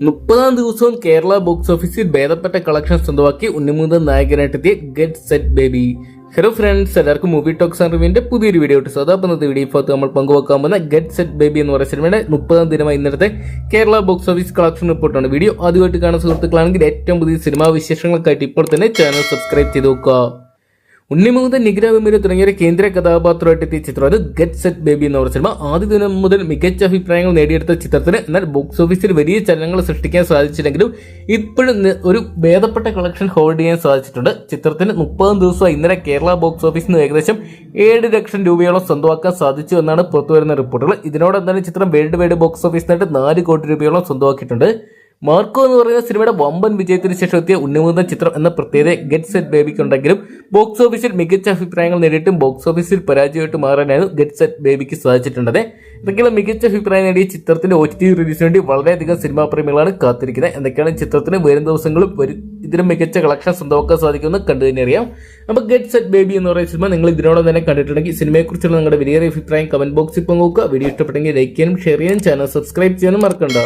മുപ്പതാം ദിവസവും കേരള ബോക്സ് ഓഫീസിൽ ഭേദപ്പെട്ട കളക്ഷൻ സ്വന്തമാക്കി ഉണ്ണിമൂന്ന് നായകനായിട്ടെത്തിയ get set baby. Hello friends എല്ലാവർക്കും മൂവി ടോക്സ് റിവ്യൂവിന്റെ പുതിയൊരു വീഡിയോ ഇട്ട് സ്വതാപ് ഇന്നത്തെ വീഡിയോ ഇപ്പോൾ നമ്മൾ പങ്കുവെക്കാൻ പോകുന്ന ഗെറ്റ് സെറ്റ് ബേബി എന്ന് പറയുന്ന സിനിമയുടെ മുപ്പതാം ദിനമായി ഇന്നത്തെ കേരള ബോക്സ് ഓഫീസ് കളക്ഷൻ റിപ്പോർട്ടാണ്. വീഡിയോ ആദ്യമായിട്ട് കാണുന്ന സുഹൃത്തുക്കളാണെങ്കിൽ ഏറ്റവും പുതിയ സിനിമാ വിശേഷങ്ങൾക്കായിട്ട് ഇപ്പോൾ തന്നെ ചാനൽ സബ്സ്ക്രൈബ് ചെയ്ത് നോക്കുക. ഉണ്ണിമുകുന്ദൻ നിഗ്ര വിമീര തുടങ്ങിയ കേന്ദ്ര കഥാപാത്രമായിട്ട് എത്തിയ ചിത്രം. അത് ഗെറ്റ് സെറ്റ് ബേബി എന്ന് പറഞ്ഞ സിനിമ. ആദ്യ ദിനം മുതൽ മികച്ച അഭിപ്രായങ്ങൾ നേടിയെടുത്ത ചിത്രത്തിന് എന്നാൽ ബോക്സ് ഓഫീസിൽ വലിയ ചലനങ്ങൾ സൃഷ്ടിക്കാൻ സാധിച്ചില്ലെങ്കിലും ഇപ്പോഴും ഒരു ഭേദപ്പെട്ട കളക്ഷൻ ഹോൾഡ് ചെയ്യാൻ സാധിച്ചിട്ടുണ്ട്. ചിത്രത്തിന് മുപ്പതാം ദിവസം ഇന്നലെ കേരള ബോക്സ് ഓഫീസിൽ നിന്ന് ഏകദേശം ഏഴ് ലക്ഷം രൂപയോളം സ്വന്തമാക്കാൻ സാധിച്ചു എന്നാണ് പുറത്തുവരുന്ന റിപ്പോർട്ടുകൾ ഇതിനോടൊപ്പം തന്നെ ചിത്രം വേൾഡ് വൈഡ് ബോക്സ് ഓഫീസിനായിട്ട് നാല് കോടി രൂപയോളം സ്വന്തമാക്കിയിട്ടുണ്ട്. മാർക്കോ എന്ന് പറയുന്ന സിനിമയുടെ വമ്പൻ വിജയത്തിന് ശേഷം എത്തിയ ഉന്നമൂന്ന ചിത്രം എന്ന പ്രത്യേകത ഗെറ്റ് സെറ്റ് ബേബിക്ക് ഉണ്ടെങ്കിലും ബോക്സ് ഓഫീസിൽ മികച്ച അഭിപ്രായങ്ങൾ നേടിയിട്ടും ബോക്സ് ഓഫീസിൽ പരാജയമായിട്ട് മാറാനാണ് ഗെറ്റ് സെറ്റ് ബേബിക്ക് സാധിച്ചിട്ടുണ്ടത് എന്തൊക്കെയാണ് മികച്ച അഭിപ്രായം നേടിയ ചിത്രത്തിന്റെ ഒ ടി റിലീസിന് വേണ്ടി വളരെയധികം സിനിമാ പ്രേമികളാണ് കാത്തിരിക്കുന്നത്. എന്തൊക്കെയാണ് ചിത്രത്തിന് വരും ദിവസങ്ങളും ഇതിലും മികച്ച കളക്ഷൻ സ്വന്തമാക്കാൻ സാധിക്കുമെന്ന് കണ്ടു തന്നെ അറിയാം. അപ്പോൾ ഗെറ്റ് സെറ്റ് ബേബി എന്ന് പറയുന്ന സിനിമ നിങ്ങൾ ഇതിനോടൊപ്പം തന്നെ കണ്ടിട്ടുണ്ടെങ്കിൽ സിനിമയെക്കുറിച്ചുള്ള നിങ്ങളുടെ വലിയ അഭിപ്രായം കമന്റ് ബോക്സിൽ പങ്കുവെക്കുക. വീഡിയോ ഇഷ്ടപ്പെട്ടെങ്കിൽ ലൈക്ക് ചെയ്യാനും ഷെയർ ചെയ്യാനും ചാനൽ സബ്സ്ക്രൈബ് ചെയ്യാനും മറക്കണ്ട.